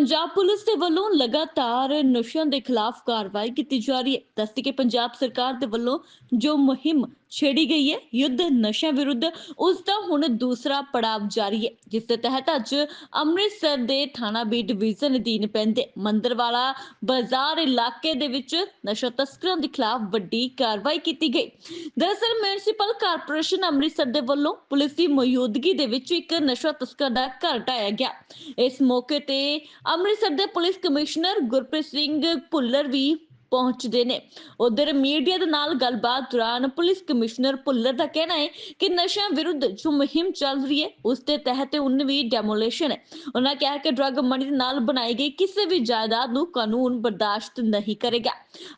Punjab police ਦੇ ਵੱਲੋਂ ਲਗਾਤਾਰ ਨਸ਼ਿਆਂ ਦੇ ਖਿਲਾਫ ਕਾਰਵਾਈ ਕੀਤੀ ਜਾ ਰਹੀ ਹੈ। ਦੱਸਦੀ ਕਿ ਪੰਜਾਬ ਸਰਕਾਰ ਦੇ ਵੱਲੋਂ ਜੋ ਮੁਹਿੰਮ ਛੇੜੀ ਗਈ ਹੈ, ਯੁੱਧ ਨਸ਼ਿਆਂ ਵਿਰੁੱਧ, ਉਸ ਦਾ ਹੁਣ ਦੂਸਰਾ ਪੜਾਅ ਜਾਰੀ ਹੈ, ਜਿਸ ਦੇ ਤਹਿਤ ਅੱਜ ਅੰਮ੍ਰਿਤਸਰ ਦੇ ਥਾਣਾ ਬੀ ਡਿਵੀਜ਼ਨ ਅਧੀਨ ਪੈਂਦੇ ਮੰਦਰਵਾਲਾ ਬਾਜ਼ਾਰ ਇਲਾਕੇ ਦੇ ਵਿੱਚ ਨਸ਼ਾ ਤਸਕਰਾਂ ਦੇ ਖਿਲਾਫ ਵੱਡੀ ਕਾਰਵਾਈ ਕੀਤੀ ਗਈ। ਦਰਅਸਲ, ਮਿਊਨਿਸਪਲ ਕਾਰਪੋਰੇਸ਼ਨ ਅੰਮ੍ਰਿਤਸਰ ਦੇ ਵੱਲੋਂ ਪੁਲਿਸ ਦੀ ਮੌਜੂਦਗੀ ਦੇ ਵਿੱਚ ਇੱਕ ਨਸ਼ਾ ਤਸਕਰ ਦਾ ਘਰ ਢਾਇਆ ਗਿਆ। ਇਸ ਮੌਕੇ ਤੇ ਅੰਮ੍ਰਿਤਸਰ ਦੇ ਪੁਲਿਸ ਕਮਿਸ਼ਨਰ ਗੁਰਪ੍ਰੀਤ ਸਿੰਘ ਭੁੱਲਰ ਵੀ ਪਹੁੰਚਦੇ ਨੇ। ਉਧਰ ਮੀਡੀਆ ਦੇ ਨਾਲ ਗੱਲਬਾਤ ਦੌਰਾਨ ਪੁਲਿਸ ਕਮਿਸ਼ਨਰ ਭੁੱਲਰ ਦਾ ਕਹਿਣਾ ਹੈ ਕਿ ਨਸ਼ਿਆਂ ਵਿਰੁੱਧ ਜੋ ਮੁਹਿੰਮ ਚੱਲ ਰਹੀ ਹੈ, ਉਸ ਦੇ ਤਹਿਤ 19ਵੀਂ ਡੈਮੋਲੇਸ਼ਨ ਹੈ। ਉਹਨਾਂ ਕਿਹਾ ਕਿ ਡਰੱਗ ਮਨੀ ਦੇ ਨਾਲ ਬਣਾਈ ਗਈ ਕਿਸੇ ਵੀ ਜਾਇਦਾਦ ਨੂੰ ਕਾਨੂੰਨ ਬਰਦਾਸ਼ਤ ਨਹੀਂ ਕਰੇਗਾ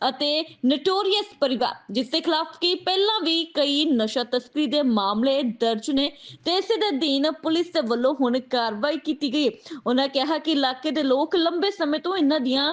ਅਤੇ ਨਟੋਰੀਅਸ ਪਰਿਵਾਰ, ਜਿਸ ਦੇ ਖਿਲਾਫ ਕੀ ਪਹਿਲਾਂ ਵੀ ਕਈ ਨਸ਼ਾ ਤਸਕਰੀ ਦੇ ਮਾਮਲੇ ਦਰਜ ਨੇ ਤੇ ਇਸੇ ਦੇ ਅਧੀਨ ਪੁਲਿਸ ਦੇ ਵੱਲੋਂ ਹੁਣ ਕਾਰਵਾਈ ਕੀਤੀ ਗਈ ਉਹਨਾਂ ਕਿਹਾ ਕਿ ਇਲਾਕੇ ਦੇ ਲੋਕ ਲੰਬੇ ਸਮੇਂ ਤੋਂ ਇਹਨਾਂ ਦੀਆਂ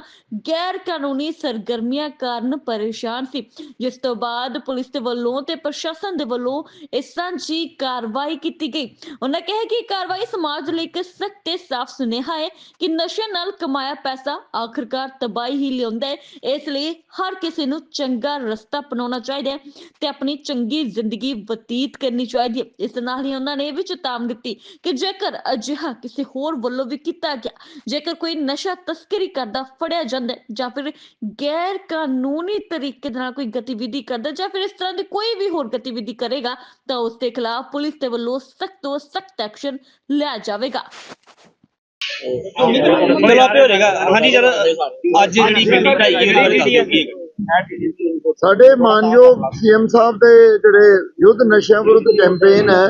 ਗੈਰ ਕਾਨੂੰਨੀ ਸਰਗਰਮੀਆਂ ਕਾਰਨ ਪਰੇਸ਼ਾਨ ਸੀ। ਜਿਸ ਤੋਂ ਬਾਅਦ ਪੁਲਿਸ ਦੇ ਵੱਲੋਂ ਤੇ ਪ੍ਰਸ਼ਾਸਨ ਦੇ ਵੱਲੋਂ ਇਸ ਸਾਂਝੀ ਕਾਰਵਾਈ ਕੀਤੀ ਗਈ। ਉਹਨਾਂ ਕਿਹਾ ਕਿ ਕਾਰਵਾਈ ਸਮਾਜ ਲਈ ਇੱਕ ਸਖਤ ਤੇ ਸਾਫ਼ ਸੁਨੇਹਾ ਹੈ ਕਿ ਨਸ਼ੇ ਨਾਲ ਕਮਾਇਆ ਪੈਸਾ ਆਖਰਕਾਰ ਤਬਾਹੀ ਹੀ ਲਿਆਉਂਦਾ ਹੈ। ਇਸ ਲਈ ਹਰ ਕਿਸੇ ਨੂੰ ਚੰਗਾ ਰਸਤਾ ਅਪਣਾਉਣਾ ਚਾਹੀਦਾ ਹੈ ਤੇ ਆਪਣੀ ਚੰਗੀ ਜ਼ਿੰਦਗੀ ਬਤੀਤ ਕਰਨੀ ਚਾਹੀਦੀ ਹੈ। ਇਸ ਨਾਲ ਹੀ ਉਹਨਾਂ ਨੇ ਇਹ ਵੀ ਚੇਤਾਵਨੀ ਦਿੱਤੀ ਕਿ ਜੇਕਰ ਅਜਿਹਾ ਕਿਸੇ ਹੋਰ ਵੱਲੋਂ ਵੀ ਕੀਤਾ ਗਿਆ, ਜੇਕਰ ਕੋਈ ਨਸ਼ਾ ਤਸਕਰੀ ਕਰਦਾ, ਫੜਿਆ ਜਾਂਦਾ ਜਾਂ ਫਿਰ ਗੈਰ ਕਾਨੂੰਨੀ ਤਰੀਕੇ ਦੇ ਨਾਲ ਕੋਈ ਗਤੀਵਿਧੀ ਕਰਦਾ ਜਾਂ ਫਿਰ ਇਸ ਤਰ੍ਹਾਂ ਦੀ ਕੋਈ ਵੀ ਹੋਰ ਗਤੀਵਿਧੀ ਕਰੇਗਾ ਤਾਂ ਉਸ ਦੇ ਖਿਲਾਫ ਪੁਲਿਸ ਦੇ ਵੱਲੋਂ ਸਖਤ ਤੋਂ ਸਖਤ ਐਕਸ਼ਨ ਲਿਆ ਜਾਵੇਗਾ। ਹਾਂਜੀ ਅੱਜ ਜਿਹੜੀ ਬਿਲਡਿੰਗ ਢਾਈ ਗਈ ਸਾਡੇ ਮਾਨਯੋਗ ਸੀਐਮ ਸਾਹਿਬ ਦੇ ਜਿਹੜੇ ਯੁੱਧ ਨਸ਼ਿਆਂ ਵਿਰੁੱਧ ਕੈਂਪੇਨ ਹੈ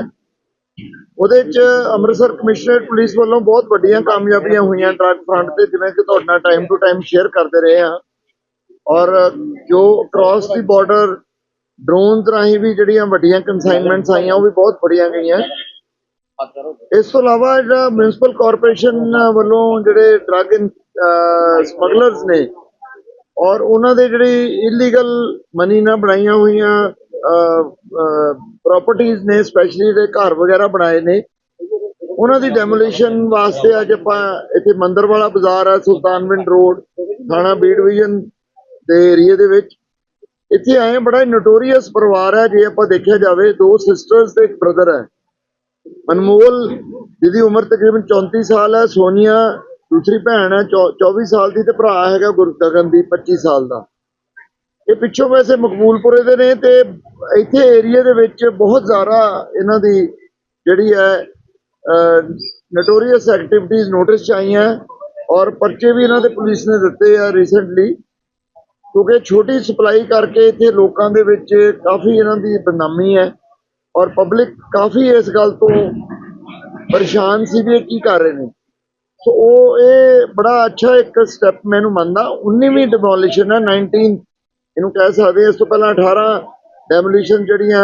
ਉਹਦੇ ਚ ਅੰਮ੍ਰਿਤਸਰ ਕਮਿਸ਼ਨਰੇਟ ਪੁਲਿਸ ਵੱਲੋਂ ਬਹੁਤ ਵੱਡੀਆਂ ਕਾਮਯਾਬੀਆਂ ਹੋਈਆਂ ਡਰੱਗ ਫਰੰਟ ਤੇ ਜਿਵੇਂ ਕਿ ਤੁਹਾਡੇ ਨਾਲ ਟਾਈਮ ਟੂ ਟਾਈਮ ਸ਼ੇਅਰ ਕਰਦੇ ਰਹੇ ਹਾਂ। ਔਰ ਜੋ ਕ੍ਰਾਸ ਦੀ ਬਾਰਡਰ ਡਰੋਨਸ ਰਾਹੀਂ ਵੀ ਜਿਹੜੀਆਂ ਵੱਡੀਆਂ ਕਨਸਾਈਨਮੈਂਟਸ ਆਈਆਂ, ਉਹ ਵੀ ਬਹੁਤ ਫੜੀਆਂ ਗਈਆਂ। ਇਸ ਤੋਂ ਇਲਾਵਾ ਜਿਹੜਾ ਮਿਊਨਿਸਪਲ ਕਾਰਪੋਰੇਸ਼ਨ ਵੱਲੋਂ ਜਿਹੜੇ ਡਰੱਗ ਸਮਗਲਰਸ ਨੇ, ਔਰ ਉਹਨਾਂ ਦੇ ਜਿਹੜੀ ਇਲੀਗਲ ਮਨੀ ਨਾਲ ਬਣਾਈਆਂ ਹੋਈਆਂ ਪ੍ਰਾਪਰਟੀਆਂ ਨੇ ਸਪੈਸ਼ਲੀ ਜਿਹੜੇ ਘਰ ਵਗੈਰਾ ਬਣਾਏ ਨੇ, ਉਹਨਾਂ ਦੀ ਡੈਮੋਲੀਸ਼ਨ ਵਾਸਤੇ ਅੱਜ ਆਪਾਂ ਇੱਥੇ ਮੰਦਰ ਵਾਲਾ ਬਾਜ਼ਾਰ ਹੈ ਸੁਲਤਾਨਵਿੰਡ ਰੋਡ ਥਾਣਾ ਬੀ ਡਿਵੀਜ਼ਨ ਦੇ ਏਰੀਏ ਦੇ ਵਿੱਚ। ਇੱਥੇ ਆਏ ਹਾਂ, ਬੜਾ ਨੋਟੋਰੀਅਸ ਪਰਿਵਾਰ ਹੈ ਜੇ ਆਪਾਂ ਦੇਖਿਆ ਜਾਵੇ ਦੋ ਸਿਸਟਰਸ ਤੇ ਇੱਕ ਬ੍ਰਦਰ ਹੈ। ਅਨਮੋਲ ਜਿਹਦੀ ਉਮਰ ਤਕਰੀਬਨ 34 ਸਾਲ ਹੈ ਸੋਨੀਆ ਦੂਸਰੀ ਭੈਣ ਹੈ ਚੌ- 24 ਸਾਲ ਦੀ ਤੇ ਭਰਾ ਹੈਗਾ ਗੁਰਗਗਨਦੀਪ 25 ਸਾਲ ਦਾ। ਇਹ ਪਿੱਛੋਂ ਵੈਸੇ ਮਕਬੂਲਪੁਰੇ ਦੇ ਨੇ ਤੇ ਇੱਥੇ ਏਰੀਆ ਦੇ ਵਿੱਚ ਬਹੁਤ ਜ਼ਿਆਦਾ ਇਹਨਾਂ ਦੀ ਜਿਹੜੀ ਹੈ ਨਟੋਰੀਅਸ ਐਕਟੀਵਿਟੀਜ਼ ਨੋਟਿਸ ਚ ਆਈਆਂ। ਔਰ ਪਰਚੇ ਵੀ ਇਹਨਾਂ ਦੇ ਪੁਲਿਸ ਨੇ ਦਿੱਤੇ ਆ ਰੀਸੈਂਟਲੀ ਕਿਉਂਕਿ ਛੋਟੀ ਸਪਲਾਈ ਕਰਕੇ ਇੱਥੇ ਲੋਕਾਂ ਦੇ ਵਿੱਚ ਕਾਫੀ ਇਹਨਾਂ ਦੀ ਬਦਨਾਮੀ ਹੈ ਔਰ ਪਬਲਿਕ ਕਾਫੀ ਇਸ ਗੱਲ ਤੋਂ ਪਰੇਸ਼ਾਨ ਸੀ ਵੀ ਇਹ ਕੀ ਕਰ ਰਹੇ ਨੇ। ਸੋ ਉਹ ਇਹ ਬੜਾ ਅੱਛਾ ਇੱਕ ਸਟੈਪ ਮੈਨੂੰ ਮੰਨਦਾ। 19ਵੀਂ ਡਿਮੋਲੀਸ਼ਨ ਹੈ 19 ਇਹਨੂੰ ਕਹਿ ਸਕਦੇ ਹਾਂ। ਇਸ ਤੋਂ ਪਹਿਲਾਂ 18 ਡੈਮੋਲੀਸ਼ਨ ਜਿਹੜੀਆਂ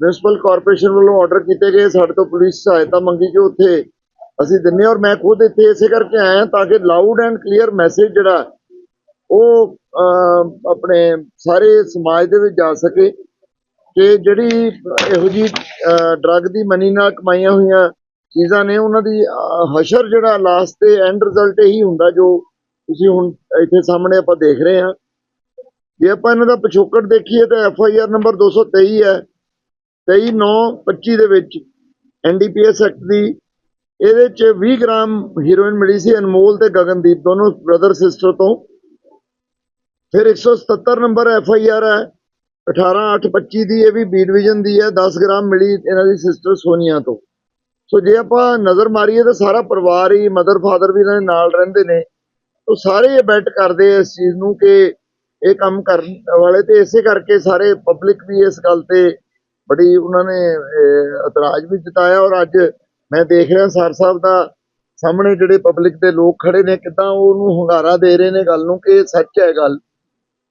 ਮਿਊਨਿਸਪਲ ਕਾਰਪੋਰੇਸ਼ਨ ਵੱਲੋਂ ਆਰਡਰ ਕੀਤੇ ਗਏ, ਸਾਡੇ ਤੋਂ ਪੁਲਿਸ ਸਹਾਇਤਾ ਮੰਗੀ ਜੋ ਉੱਥੇ ਅਸੀਂ ਦਿੰਨੇ ਔਰ ਮੈਂ ਖੁਦ ਇੱਥੇ ਇਸੇ ਕਰਕੇ ਆਇਆ ਤਾਂ ਕਿ ਲਾਊਡ ਐਂਡ ਕਲੀਅਰ ਮੈਸੇਜ ਜਿਹੜਾ ਉਹ ਆਪਣੇ ਸਾਰੇ ਸਮਾਜ ਦੇ ਵਿੱਚ ਜਾ ਸਕੇ ਕਿ ਜਿਹੜੀ ਇਹੋ ਜੀ ਡਰੱਗ ਦੀ ਮਨੀ ਨਾਲ ਕਮਾਈਆਂ ਹੋਈਆਂ ਚੀਜ਼ਾਂ ਨੇ, ਉਹਨਾਂ ਦੀ ਹਸ਼ਰ ਜਿਹੜਾ ਲਾਸਟ ਤੇ ਐਂਡ ਰਿਜ਼ਲਟ ਇਹੀ ਹੁੰਦਾ ਜੋ ਤੁਸੀਂ ਹੁਣ ਇੱਥੇ ਸਾਹਮਣੇ ਆਪਾਂ ਦੇਖ ਰਹੇ ਹਾਂ। ਜੇ ਆਪਾਂ ਇਹਨਾਂ ਦਾ ਪਿਛੋਕੜ ਦੇਖੀਏ ਤਾਂ ਐਫ ਆਈ ਆਰ ਨੰਬਰ 223 ਹੈ। 23925 ਦੇ ਵਿੱਚ ਐਨਡੀਪੀਐਸ ਐਕਟ ਦੀ ਇਹਦੇ ਚ 20 ਗ੍ਰਾਮ ਹੀਰੋਇਨ ਮਿਲੀ ਸੀ ਅਨਮੋਲ ਤੇ ਗਗਨਦੀਪ ਦੋਨੋਂ ਬ੍ਰਦਰ ਸਿਸਟਰ ਤੋਂ। ਫਿਰ 177 ਨੰਬਰ ਐਫ ਆਈ ਆਰ ਹੈ। 18825 ਦੀ ਇਹ ਵੀ ਬੀ ਡਿਵੀਜ਼ਨ ਦੀ ਹੈ। 10 ਗ੍ਰਾਮ ਮਿਲੀ ਇਹਨਾਂ ਦੀ ਸਿਸਟਰ ਸੋਨੀਆ ਤੋਂ। ਸੋ ਜੇ ਆਪਾਂ ਨਜ਼ਰ ਮਾਰੀਏ ਤਾਂ ਸਾਰਾ ਪਰਿਵਾਰ ਹੀ ਮਦਰ ਫਾਦਰ ਵੀ ਇਹਨਾਂ ਦੇ ਨਾਲ ਰਹਿੰਦੇ ਨੇ। ਉਹ ਸਾਰੇ ਇਹ ਬੈਟ ਕਰਦੇ ਇਸ ਚੀਜ਼ ਨੂੰ ਕਿ ਇਹ ਕੰਮ ਕਰਨ ਵਾਲੇ ਤੇ ਇਸੇ ਕਰਕੇ ਸਾਰੇ ਪਬਲਿਕ ਵੀ ਇਸ ਗੱਲ ਤੇ ਬੜੀ ਉਹਨਾਂ ਨੇ ਇਤਰਾਜ਼ ਵੀ ਜਤਾਇਆ। ਔਰ ਅੱਜ ਮੈਂ ਦੇਖ ਰਿਹਾ ਸਰ ਸਾਹਿਬ ਦਾ ਸਾਹਮਣੇ ਜਿਹੜੇ ਪਬਲਿਕ ਦੇ ਲੋਕ ਖੜੇ ਨੇ, ਕਿਦਾਂ ਉਹਨੂੰ ਹੁੰਗਾਰਾ ਦੇ ਰਹੇ ਨੇ ਗੱਲ ਨੂੰ ਕਿ ਸੱਚ ਹੈ ਗੱਲ।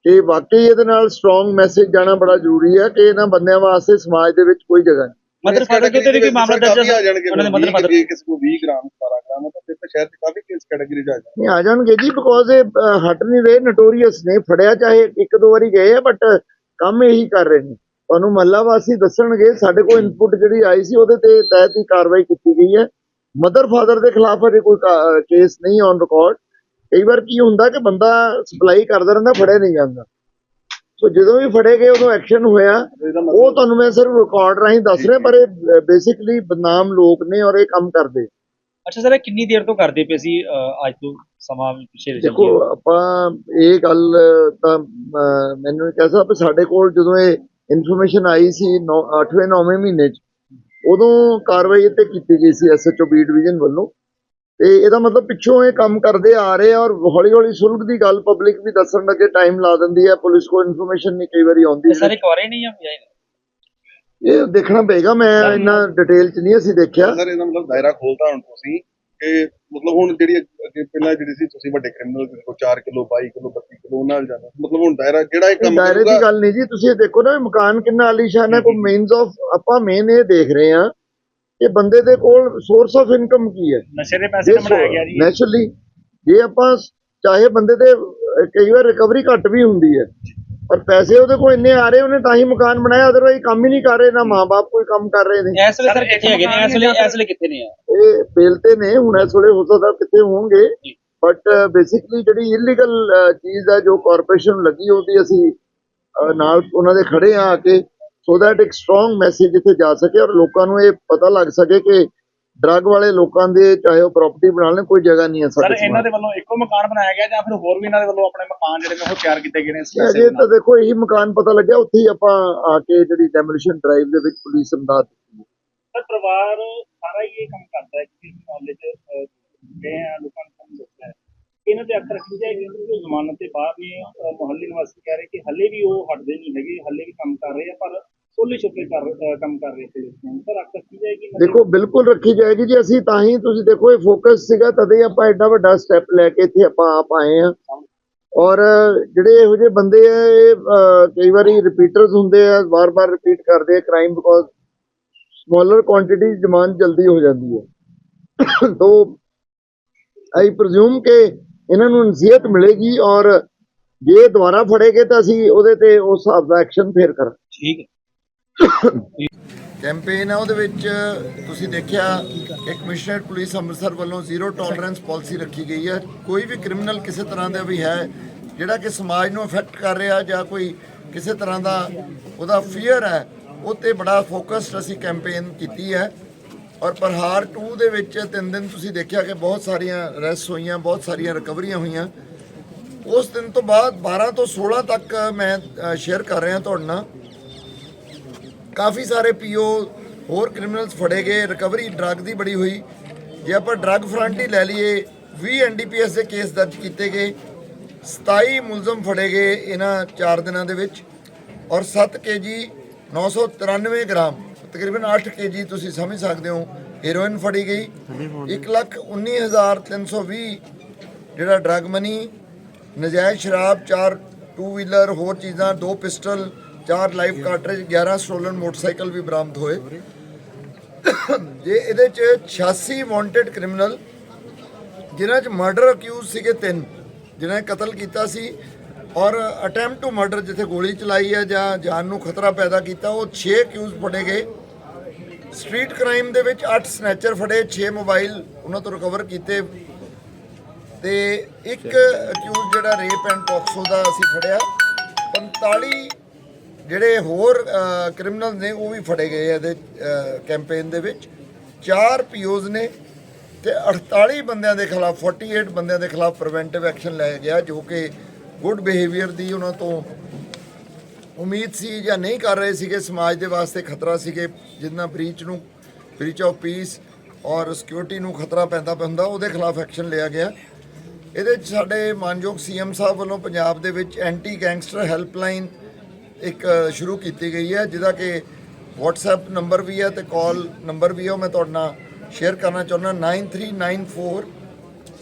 ਕਿ ਵਾਕਈ ਇਹਦੇ ਨਾਲ ਸਟਰੋਂਗ ਮੈਸੇਜ ਜਾਣਾ ਬੜਾ ਜ਼ਰੂਰੀ ਹੈ ਕਿ ਇਹਨਾਂ ਬੰਦਿਆਂ ਵਾਸਤੇ ਸਮਾਜ ਦੇ ਵਿੱਚ ਕੋਈ ਜਗ੍ਹਾ ਨਹੀਂ। ਮਦਰ ਫਾਦਰ ਕਿਤੇ ਵੀ ਕੋਈ ਮਾਮਲਾ ਦਰਜ ਆ ਜਾਣਗੇ ਉਹਨਾਂ ਦੇ ਮਦਰ ਫਾਦਰ ਜੇ ਕਿਸੇ ਕੋ 20 ਗ੍ਰਾਮ 17 ਗ੍ਰਾਮ ਤਾਂ ਫਿਰ ਤਾਂ ਸ਼ਹਿਰ ਚ ਕਾਫੀ ਕੇਸ ਕੈਟਾਗਰੀ ਆ ਜਾਣਗੇ। ਨਹੀਂ ਆ ਜਾਣਗੇ ਜੀ ਬਿਕੋਜ਼ ਇਹ ਹਟ ਨਹੀਂ ਰਹੇ ਨਟੋਰੀਅਸ ਨੇ ਫੜਿਆ ਚਾਹੇ ਇੱਕ ਦੋ ਵਾਰੀ ਗਏ ਆ ਬਟ ਕੰਮ ਇਹੀ ਕਰ ਰਹੇ ਨੇ। ਤੁਹਾਨੂੰ ਮਹੱਲਾ ਵਾਸੀ ਦੱਸਣਗੇ ਸਾਡੇ ਕੋਲ ਇਨਪੁਟ ਜਿਹੜੀ ਆਈ ਸੀ ਉਹਦੇ ਤੇ ਤਹਿਤ ਹੀ ਕਾਰਵਾਈ ਕੀਤੀ ਗਈ ਹੈ। ਮਦਰ ਫਾਦਰ ਦੇ ਖਿਲਾਫ ਅਜੇ ਕੋਈ ਕੇਸ ਨਹੀਂ ਔਨ ਰਿਕਾਰਡ ਕਈ ਵਾਰ ਕੀ ਹੁੰਦਾ ਕਿ ਬੰਦਾ ਸਪਲਾਈ ਕਰਦਾ ਰਹਿੰਦਾ ਫੜਿਆ ਨਹੀਂ ਜਾਂਦਾ। ਸੋ ਜਦੋਂ ਵੀ ਫੜੇ ਗਏ ਉਦੋਂ ਐਕਸ਼ਨ ਹੋਇਆ। ਉਹ ਤੁਹਾਨੂੰ ਮੈਂ ਸਿਰਫ ਰਿਕਾਰਡ ਰਾਹੀਂ ਦੱਸ ਰਿਹਾ ਪਰ ਇਹ ਬੇਸਿਕਲੀ ਬਦਨਾਮ ਲੋਕ ਨੇ ਔਰ ਇਹ ਕੰਮ ਕਰਦੇ। ਅੱਛਾ ਸਰ ਇਹ ਕਿੰਨੀ ਦੇਰ ਤੋਂ ਕਰਦੇ ਪਏ ਸੀ ਅੱਜ ਤੋਂ ਸਮਾਂ ਪਿੱਛੇ ਦੇਖੋ ਆਪਾਂ ਇਹ ਗੱਲ ਤਾਂ ਮੈਨੂੰ ਇਹ ਕਹਿ ਸਕਦਾ ਵੀ ਸਾਡੇ ਕੋਲ ਜਦੋਂ ਇਹ ਇਨਫੋਰਮੇਸ਼ਨ ਆਈ ਸੀ 8ਵੇਂ 9ਵੇਂ ਮਹੀਨੇ ਚ ਉਦੋਂ ਕਾਰਵਾਈ ਇੱਥੇ ਕੀਤੀ ਗਈ ਸੀ ਐਸਐਚਓ ਬੀ ਡਿਵੀਜ਼ਨ ਵੱਲੋਂ। ਤੇ ਇਹਦਾ ਮਤਲਬ ਪਿੱਛੋਂ ਇਹ ਕੰਮ ਕਰਦੇ ਆ ਰਹੇ ਆ ਔਰ ਹੌਲੀ ਹੌਲੀ ਸੁਲਝ ਦੀ ਗੱਲ ਪਬਲਿਕ ਵੀ ਦੱਸਣ ਲੱਗੇ ਟਾਈਮ ਲਾ ਦਿੰਦੀ ਹੈ ਪੁਲਿਸ ਕੋਲ ਇਨਫੋਰਮੇਸ਼ਨ ਨਹੀਂ ਕਈ ਵਾਰੀ ਆਉਂਦੀ ਇਹ ਸਾਰੇ ਕੁਆਰੇ ਨਹੀਂ ਆ ਜਾਂ ਇਹ ਦੇਖਣਾ ਪਏਗਾ ਮੈਂ ਇੰਨਾ ਡਿਟੇਲ ਚ ਨਹੀਂ ਅਸੀਂ ਦੇਖਿਆ। ਸਰ ਇਹਦਾ ਮਤਲਬ ਦਾਇਰਾ ਖੋਲਤਾ ਹੁਣ ਤੁਸੀਂ ਕਿ ਮਤਲਬ ਹੁਣ ਜਿਹੜੀ ਅੱਗੇ ਪਹਿਲਾਂ ਜਿਹੜੀ ਸੀ ਤੁਸੀਂ ਵੱਡੇ ਕ੍ਰਿਮੀਨਲ ਕੋਲ 4 ਕਿਲੋ 22 ਕਿਲੋ 32 ਕਿਲੋ ਉਹਨਾਂ ਨਾਲ ਜਾਣਾ। ਮਤਲਬ ਹੁਣ ਦਾਇਰਾ ਕਿਹੜਾ ਇਹ ਕੰਮ ਦਾਇਰੇ ਦੀ ਗੱਲ ਨਹੀਂ ਜੀ ਤੁਸੀਂ ਇਹ ਦੇਖੋ ਨਾ ਇਹ ਮਕਾਨ ਕਿੰਨਾ ਆਲੀਸ਼ਾਨ ਹੈ ਕੋਈ ਮੀਨਸ ਆਫ ਆਪਾਂ ਮੇਨ ਇਹ ਦੇਖ ਰਹੇ ਹਾਂ। ਕਿ ਬੰਦੇ ਦੇ ਕੋਲ ਸੋਰਸ ਆਫ ਇਨਕਮ ਕੀ ਹੈ? ਨਸ਼ੇ ਦੇ ਪੈਸੇ ਨਾਲ ਬਣਾਇਆ ਗਿਆ ਜੀ। ਨੈਚੁਰਲੀ ਜੇ ਆਪਾਂ ਚਾਹੇ ਬੰਦੇ ਦੇ ਕਈ ਵਾਰ ਰਿਕਵਰੀ ਘੱਟ ਵੀ ਹੁੰਦੀ ਹੈ ਪਰ ਪੈਸੇ ਉਹਦੇ ਕੋਲ ਇੰਨੇ ਆ ਰਹੇ ਉਹਨੇ ਤਾਂ ਹੀ ਮਕਾਨ ਬਣਾਇਆ ਅਦਰਵਾਈਜ਼ ਕੰਮ ਹੀ ਨਹੀਂ ਕਰ ਰਹੇ ਨਾ ਮਾਪੇ ਕੋਈ ਕੰਮ ਕਰ ਰਹੇ ਨੇ। ਇਸ ਵੇਲੇ ਸਰ ਕਿੱਥੇ ਹੈਗੇ ਨੇ? ਇਸ ਵੇਲੇ ਇਸ ਵੇਲੇ ਕਿੱਥੇ ਨੇ ਆ ਇਹ ਬੇਲ ਤੇ ਨੇ ਹੁਣ ਇਸ ਵੇਲੇ ਹੋ ਸਕਦਾ ਕਿਤੇ ਹੋਣਗੇ ਬਟ ਬੇਸਿਕਲੀ ਜਿਹੜੀ ਇਲੀਗਲ ਚੀਜ਼ ਹੈ ਜੋ ਕਾਰਪੋਰੇਸ਼ਨ ਲੱਗੀ ਉਹਦੀ ਅਸੀਂ ਨਾਲ ਉਹਨਾਂ ਦੇ ਖੜੇ ਆ ਕੇ ਸੋ ਦੈਟ ਇੱਕ ਸਟਰੋਂਗ ਮੈਸੇਜ ਇੱਥੇ ਜਾ ਸਕੇ ਔਰ ਲੋਕਾਂ ਨੂੰ ਇਹ ਪਤਾ ਲੱਗ ਸਕੇ ਕਿ ਡਰੱਗ ਵਾਲੇ ਲੋਕਾਂ ਦੇ ਚਾਹੇ ਉਹ ਪ੍ਰਾਪਰਟੀ ਬਣਾ ਲੈਣ ਕੋਈ ਜਗ੍ਹਾ ਨਹੀਂ ਹੈ ਸਰ ਇਹਨਾਂ ਦੇ ਵੱਲੋਂ ਇੱਕੋ ਮਕਾਨ ਬਣਾਇਆ ਗਿਆ ਜਾਂ ਫਿਰ ਹੋਰ ਵੀ ਇਹਨਾਂ ਦੇ ਵੱਲੋਂ ਆਪਣੇ ਮਕਾਨ ਜਿਹੜੇ ਨੇ ਉਹ ਤਿਆਰ ਕੀਤੇ ਗਏ ਨੇ ਪੈਸੇ ਤਾਂ ਦੇਖੋ ਇਹੀ ਮਕਾਨ ਪਤਾ ਲੱਗਿਆ ਉੱਥੇ ਹੀ ਆਪਾਂ ਆ ਕੇ ਜਿਹੜੀ ਡੈਮੋਲੀਸ਼ਨ ਡਰਾਈਵ ਦੇ ਵਿੱਚ ਪੁਲਿਸ ਅੰਦਾਜ਼ ਸਰ ਪਰਿਵਾਰ ਸਾਰਾ ਹੀ ਇਹ ਕੰਮ ਕਰਦਾ ਹੈ ਕਿ ਗਏ ਆ ਲੋਕਾਂ ਕੰਮ ਦੱਸਦਾ ਹੈ ਇਹਨਾਂ ਤੇ ਅੱਖ ਰੱਖੀ ਜਾਏਗੀ ਕਿ ਉਹ ਜ਼ਮਾਨਤ ਤੇ ਬਾਹਰ ਨੇ ਅਹ ਮੁਹੱਲੇ ਨਿਵਾਸੀ ਕਹਿ ਰਹੇ ਕਿ ਹੱਲੇ ਵੀ ਉਹ ਹਟਦੇ ਨਹੀਂ ਹੈਗੇ ਹੱਲੇ ਵੀ ਕੰਮ ਕਰ ਰਹੇ ਆ ਪਰ ਸੋਲੇ ਛੁਪੇ ਕਰ ਅਹ ਕੰਮ ਕਰ ਰਹੇ ਪੁਲਿਸ ਨੇ ਸਰ ਅੱਖ ਰੱਖੀ ਜਾਏਗੀ ਇਹਨਾਂ ਦੇਖੋ ਬਿਲਕੁਲ ਰੱਖੀ ਜਾਏਗੀ ਜੀ। ਅਸੀਂ ਤਾਂ ਹੀ ਤੁਸੀਂ ਦੇਖੋ ਇਹ ਫੋਕਸ ਸੀਗਾ ਤਦੇ ਹੀ ਆਪਾਂ ਐਡਾ ਵੱਡਾ ਸਟੈਪ ਲੈ ਕੇ ਇੱਥੇ ਆਪਾਂ ਆਪ ਆਏ ਆ ਔਰ ਜਿਹੜੇ ਇਹੋ ਜਿਹੇ ਬੰਦੇ ਆ ਇਹ ਅਹ, ਕਈ ਵਾਰੀ ਰਿਪੀਟਰਸ ਹੁੰਦੇ ਆ ਵਾਰ-ਵਾਰ ਰਿਪੀਟ ਕਰਦੇ ਆ crime because smaller quantity demand ਜਲਦੀ ਹੋ ਜਾਂਦੀ ਹੈ। ਤੋ ਆਈ ਪ੍ਰਜ਼ੂਮ ਕਿ ਇਹਨਾਂ ਨੂੰ ਨਸੀਹਤ ਮਿਲੇਗੀ ਔਰ ਜੇ ਦੁਬਾਰਾ ਫੜੇਗੇ ਤਾਂ ਅਸੀਂ ਉਹਦੇ ਤੇ ਉਸ ਹਿਸਾਬ ਦਾ ਐਕਸ਼ਨ ਫੇਰ ਕਰਾਂਗੇ। ਠੀਕ ਹੈ। ਕੈਂਪੇਨ ਹੈ ਉਹਦੇ ਵਿੱਚ ਤੁਸੀਂ ਦੇਖਿਆ ਕਿ ਕਮਿਸ਼ਨਰ ਪੁਲਿਸ ਅੰਮ੍ਰਿਤਸਰ ਵੱਲੋਂ ਜ਼ੀਰੋ ਟੋਲਰੈਂਸ ਪਾਲਿਸੀ ਰੱਖੀ ਗਈ ਹੈ। ਕੋਈ ਵੀ ਕ੍ਰਿਮੀਨਲ ਕਿਸੇ ਤਰ੍ਹਾਂ ਦਾ ਵੀ ਹੈ ਜਿਹੜਾ ਕਿ ਸਮਾਜ ਨੂੰ ਅਫੈਕਟ ਕਰ ਰਿਹਾ ਜਾਂ ਕੋਈ ਕਿਸੇ ਤਰ੍ਹਾਂ ਦਾ ਉਹਦਾ ਫੀਅਰ ਹੈ ਉਹ ਤੇ ਬੜਾ ਫੋਕਸਡ ਅਸੀਂ ਕੈਂਪੇਨ ਕੀਤੀ ਹੈ। ਔਰ ਪ੍ਰਹਾਰ 2 ਦੇ ਵਿੱਚ ਤਿੰਨ ਦਿਨ ਤੁਸੀਂ ਦੇਖਿਆ ਕਿ ਬਹੁਤ ਸਾਰੀਆਂ ਅਰੈਸਟ ਹੋਈਆਂ, ਬਹੁਤ ਸਾਰੀਆਂ ਰਿਕਵਰੀਆਂ ਹੋਈਆਂ। ਉਸ ਦਿਨ ਤੋਂ ਬਾਅਦ 12 ਤੋਂ 16 ਤੱਕ ਮੈਂ ਸ਼ੇਅਰ ਕਰ ਰਿਹਾ ਤੁਹਾਡੇ ਨਾਲ। ਕਾਫੀ ਸਾਰੇ ਪੀਓ ਹੋਰ ਕ੍ਰਿਮੀਨਲਸ ਫੜੇ ਗਏ। ਰਿਕਵਰੀ ਡਰੱਗ ਦੀ ਬੜੀ ਹੋਈ। ਜੇ ਆਪਾਂ ਡਰੱਗ ਫਰੰਟ ਹੀ ਲੈ ਲਈਏ 20 ਐਨਡੀਪੀਐਸ ਦੇ ਕੇਸ ਦਰਜ ਕੀਤੇ ਗਏ। 27 ਮੁਲਜ਼ਮ ਫੜੇ ਗਏ ਇਹਨਾਂ 4 ਦਿਨਾਂ ਦੇ ਵਿੱਚ। ਔਰ 7 ਕੇਜੀ 993 ਗ੍ਰਾਮ। ਤਕਰੀਬਨ 8 ਕੇਜੀ ਤੁਸੀਂ ਸਮਝ ਸਕਦੇ ਹੋ ਹੈਰੋਇਨ ਫੜੀ ਗਈ। 119320 ਜਿਹੜਾ ਡਰੱਗ ਮਨੀ ਨਜਾਇਜ਼ ਸ਼ਰਾਬ 4 ਟੂ ਵੀਲਰ ਹੋਰ ਚੀਜ਼ਾਂ ਦੋ ਪਿਸਟਲ ਚਾਰ ਲਾਈਫ ਕਾਰਟ੍ਰਿਜ 11 ਸਟੋਲਨ ਮੋਟਰਸਾਈਕਲ ਵੀ ਬਰਾਮਦ ਹੋਏ। ਜੇ ਇਹਦੇ ਚ 86 ਵਾਂਟਡ ਕ੍ਰਿਮੀਨਲ ਜਿਨ੍ਹਾਂ ਚ ਮਰਡਰ ਅਕਿਊਜ਼ ਸੀਗੇ ਤਿੰਨ ਜਿਨ੍ਹਾਂ ਨੇ ਕਤਲ ਕੀਤਾ ਸੀ ਔਰ ਅਟੈਂਪਟ ਟੂ ਮਰਡਰ ਜਿੱਥੇ ਗੋਲੀ ਚਲਾਈ ਹੈ ਜਾਂ ਜਾਨ ਨੂੰ ਖਤਰਾ ਪੈਦਾ ਕੀਤਾ ਉਹ 6 ਅਕਿਊਜ਼ ਫੜੇ ਗਏ। ਸਟਰੀਟ ਕ੍ਰਾਈਮ ਦੇ ਵਿੱਚ 8 ਸਨੈਚਰ ਫੜੇ 6 ਮੋਬਾਈਲ ਉਹਨਾਂ ਤੋਂ ਰਿਕਵਰ ਕੀਤੇ। ਤੇ ਇੱਕ ਅਕਿਊਜ਼ ਜਿਹੜਾ ਰੇਪ ਐਂਡ ਟੌਕਸੋ ਦਾ ਅਸੀਂ ਫੜਿਆ। 45 ਜਿਹੜੇ ਹੋਰ ਕ੍ਰਿਮੀਨਲ ਨੇ ਉਹ ਵੀ ਫੜੇ ਗਏ ਇਹਦੇ ਕੈਂਪੇਨ ਦੇ ਵਿੱਚ। ਚਾਰ ਪੀਓਜ਼ ਨੇ ਤੇ 48 ਬੰਦਿਆਂ ਦੇ ਖਿਲਾਫ 48 ਬੰਦਿਆਂ ਦੇ ਖਿਲਾਫ ਪ੍ਰੀਵੈਂਟਿਵ ਐਕਸ਼ਨ ਲਿਆ ਗਿਆ, ਜੋ ਕਿ ਗੁੱਡ ਬਿਹੇਵੀਅਰ ਦੀ ਉਹਨਾਂ ਤੋਂ ਉਮੀਦ ਸੀ ਜਾਂ ਨਹੀਂ ਕਰ ਰਹੇ ਸੀਗੇ ਸਮਾਜ ਦੇ ਵਾਸਤੇ ਖਤਰਾ ਸੀਗੇ ਜਿੰਨਾ ਬ੍ਰੀਚ ਨੂੰ ਬ੍ਰੀਚ ਆਫ ਪੀਸ ਔਰ ਸਿਕਿਉਰਿਟੀ ਨੂੰ ਖਤਰਾ ਪੈਂਦਾ ਪੈਂਦਾ ਉਹਦੇ ਖਿਲਾਫ ਐਕਸ਼ਨ ਲਿਆ ਗਿਆ ਇਹਦੇ 'ਚ ਸਾਡੇ ਮਾਨਯੋਗ ਸੀਐਮ ਸਾਹਿਬ ਵੱਲੋਂ ਪੰਜਾਬ ਦੇ ਵਿੱਚ ਐਂਟੀ ਗੈਂਗਸਟਰ ਹੈਲਪਲਾਈਨ ਇੱਕ ਸ਼ੁਰੂ ਕੀਤੀ ਗਈ ਹੈ ਜਿਹਦਾ ਕਿ WhatsApp ਨੰਬਰ ਵੀ ਹੈ ਤੇ ਕਾਲ ਨੰਬਰ ਵੀ ਹੈ ਉਹ ਮੈਂ ਤੁਹਾਡੇ ਨਾਲ ਸ਼ੇਅਰ ਕਰਨਾ ਚਾਹੁੰਦਾ 9394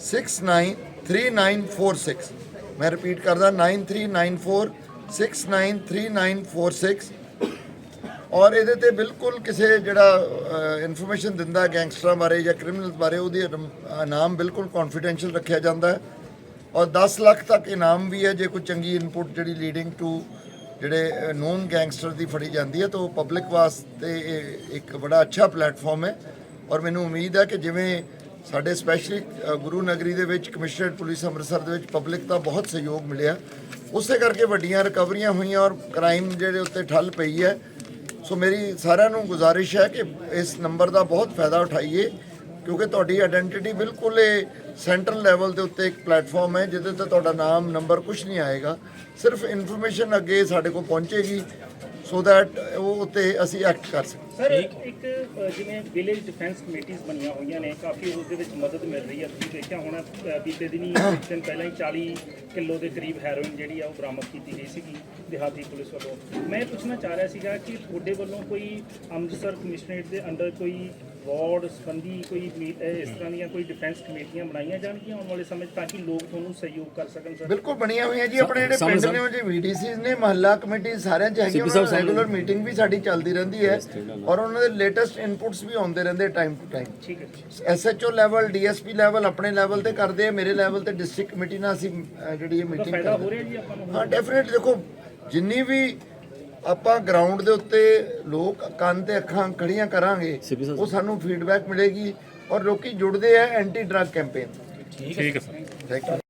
693946 ਮੈਂ ਰਿਪੀਟ ਕਰਦਾ 9394 693946 ਔਰ ਇਹਦੇ ਤੇ ਬਿਲਕੁਲ ਕਿਸੇ ਜਿਹੜਾ ਇਨਫੋਰਮੇਸ਼ਨ ਦਿੰਦਾ ਗੈਂਗਸਟਰਾਂ ਬਾਰੇ ਜਾਂ ਕ੍ਰਿਮੀਨਲਸ ਬਾਰੇ, ਉਹਦੀ ਰਮ- ਨਾਮ ਬਿਲਕੁਲ ਕੌਨਫੀਡੈਂਸ਼ੀਅਲ ਰੱਖਿਆ ਜਾਂਦਾ ਹੈ। ਔਰ 10 ਲੱਖ ਤੱਕ ਇਨਾਮ ਵੀ ਹੈ, ਜੇ ਕੋਈ ਚੰਗੀ ਇਨਪੁਟ ਜਿਹੜੀ ਲੀਡਿੰਗ ਟੂ ਜਿਹੜੇ ਨੋਨ ਗੈਂਗਸਟਰ ਦੀ ਫੜੀ ਜਾਂਦੀ ਹੈ, ਤਾਂ ਉਹ ਪਬਲਿਕ ਵਾਸਤੇ ਇਹ ਇੱਕ ਬੜਾ ਅੱਛਾ ਪਲੇਟਫਾਰਮ ਹੈ। ਔਰ ਮੈਨੂੰ ਉਮੀਦ ਹੈ ਕਿ ਜਿਵੇਂ ਸਾਡੇ ਸਪੈਸ਼ਲੀ ਗੁਰੂ ਨਗਰੀ ਦੇ ਵਿੱਚ, ਕਮਿਸ਼ਨਰੇਟ ਪੁਲਿਸ ਅੰਮ੍ਰਿਤਸਰ ਦੇ ਵਿੱਚ ਪਬਲਿਕ ਦਾ ਬਹੁਤ ਸਹਿਯੋਗ ਮਿਲਿਆ। ਉਸੇ ਕਰਕੇ ਵੱਡੀਆਂ ਰਿਕਵਰੀਆਂ ਹੋਈਆਂ ਔਰ ਕ੍ਰਾਈਮ ਜਿਹੜੇ ਉੱਤੇ ਠੱਲ ਪਈ ਹੈ। ਸੋ ਮੇਰੀ ਸਾਰਿਆਂ ਨੂੰ ਗੁਜ਼ਾਰਿਸ਼ ਹੈ ਕਿ ਇਸ ਨੰਬਰ ਦਾ ਬਹੁਤ ਫਾਇਦਾ ਉਠਾਈਏ, ਕਿਉਂਕਿ ਤੁਹਾਡੀ ਆਇਡੈਂਟੀਟੀ ਬਿਲਕੁਲ ਇਹ ਸੈਂਟਰਲ ਲੈਵਲ ਦੇ ਉੱਤੇ ਇੱਕ ਪਲੇਟਫਾਰਮ ਹੈ, ਜਿਹਦੇ ਤੇ ਤੁਹਾਡਾ ਨਾਮ ਨੰਬਰ ਕੁਝ ਨਹੀਂ ਆਏਗਾ। ਸਿਰਫ ਇਨਫੋਰਮੇਸ਼ਨ ਅੱਗੇ ਸਾਡੇ ਕੋਲ ਪਹੁੰਚੇਗੀ ਸੋ ਦੈਟ ਉਹ ਉੱਤੇ ਅਸੀਂ ਐਕਟ ਕਰ ਸਕੀਏ। ਸਰ ਇੱਕ ਅ, ਜਿਵੇਂ ਵਿਲੇਜ ਡਿਫੈਂਸ ਕਮੇਟੀਆਂ ਬਣੀਆਂ ਹੋਈਆਂ ਨੇ ਕਾਫੀ ਉਸ ਦੇ ਵਿੱਚ ਮਦਦ ਮਿਲ ਰਹੀ ਹੈ। ਤੁਸੀਂ ਦੇਖਿਆ ਹੋਣਾ ਅ, ਬੀਤੇ ਦਿਨੀ ਕੁਝ ਦਿਨ ਪਹਿਲਾਂ ਹੀ 40 ਕਿਲੋ ਦੇ ਕਰੀਬ ਹੈਰੋਇਨ ਜਿਹੜੀ ਆ ਉਹ ਬਰਾਮਦ ਕੀਤੀ ਗਈ ਸੀਗੀ ਦਿਹਾਤੀ ਪੁਲਿਸ ਵੱਲੋਂ। ਮੈਂ ਇਹ ਪੁੱਛਣਾ ਚਾਹ ਰਿਹਾ ਸੀਗਾ ਕਿ ਤੁਹਾਡੇ ਵੱਲੋਂ ਕੋਈ ਅੰਮ੍ਰਿਤਸਰ ਕਮਿਸ਼ਨਰੇਟ ਦੇ ਅੰਡਰ ਕੋਈ ਵਾਰਡ ਸੰਬੰਧੀ ਕੋਈ ਮੀ- ਅ, ਇਸ ਤਰ੍ਹਾਂ ਦੀਆਂ ਕੋਈ ਡਿਫੈਂਸ ਕਮੇਟੀਆਂ ਬਣਾਈਆਂ ਜਾਣਗੀਆਂ ਆਉਣ ਵਾਲੇ ਸਮੇਂ 'ਚ ਤਾਂ ਕਿ ਲੋਕ ਤੁਹਾਨੂੰ ਸਹਿਯੋਗ ਕਰ ਸਕਣ ਸਰ? ਬਿਲਕੁਲ ਬਣੀਆਂ ਹੋਈਆਂ ਜੀ ਆਪਣੇ ਜਿਹੜੇ ਪਿੰਡ ਨੇ ਉਹ ਜੀ ਵੀਡੀਸੀਜ਼ ਨੇ ਮਹੱਲਾ ਕਮੇਟੀ ਸਾਰਿਆਂ ਚ ਹੈਗੀਆਂ ਉਹਨਾਂ ਰੈਗੂਲਰ ਮੀਟਿੰਗ ਵੀ ਸਾਡੀ ਚੱਲਦੀ ਰਹਿੰਦੀ ਹੈ। ਔਰ ਉਹਨਾਂ ਦੇ ਲੇਟੈਸਟ ਇਨਪੁਟਸ ਵੀ ਆਉਂਦੇ ਰਹਿੰਦੇ ਟਾਈਮ ਟੂ ਟਾਈਮ ਠੀਕ ਹੈ ਜੀ। ਐਸਐਚਓ ਲੈਵਲ ਡੀਐਸਪੀ ਲੈਵਲ ਆਪਣੇ ਲੈਵਲ ਤੇ ਕਰਦੇ ਆ ਮੇਰੇ ਲੈਵਲ ਤੇ ਡਿਸਟ੍ਰਿਕਟ ਕਮੇਟੀ ਨਾਲ ਅਸੀਂ ਜਿਹੜੀ ਇਹ ਮੀਟਿੰਗ ਫਾਇਦਾ ਹੋ ਕਰਦੇ ਰਿਹਾ ਜੀ ਆਪਾਂ ਨੂੰ? ਹਾਂ ਡੈਫੀਨਿਟਲੀ ਦੇਖੋ ਜਿੰਨੀ ਵੀ ਆਪਾਂ ਗਰਾਊਂਡ ਦੇ ਉੱਤੇ ਲੋਕ ਕੰਨ ਤੇ ਅੱਖਾਂ ਖੜੀਆਂ ਕਰਾਂਗੇ ਉਹ ਸਾਨੂੰ ਫੀਡਬੈਕ ਮਿਲੇਗੀ ਔਰ ਲੋਕੀ ਜੁੜਦੇ ਆ ਐਂਟੀ ਡਰੱਗ ਕੈਂਪੇਨ ਠੀਕ ਹੈ ਸਰ। Thank you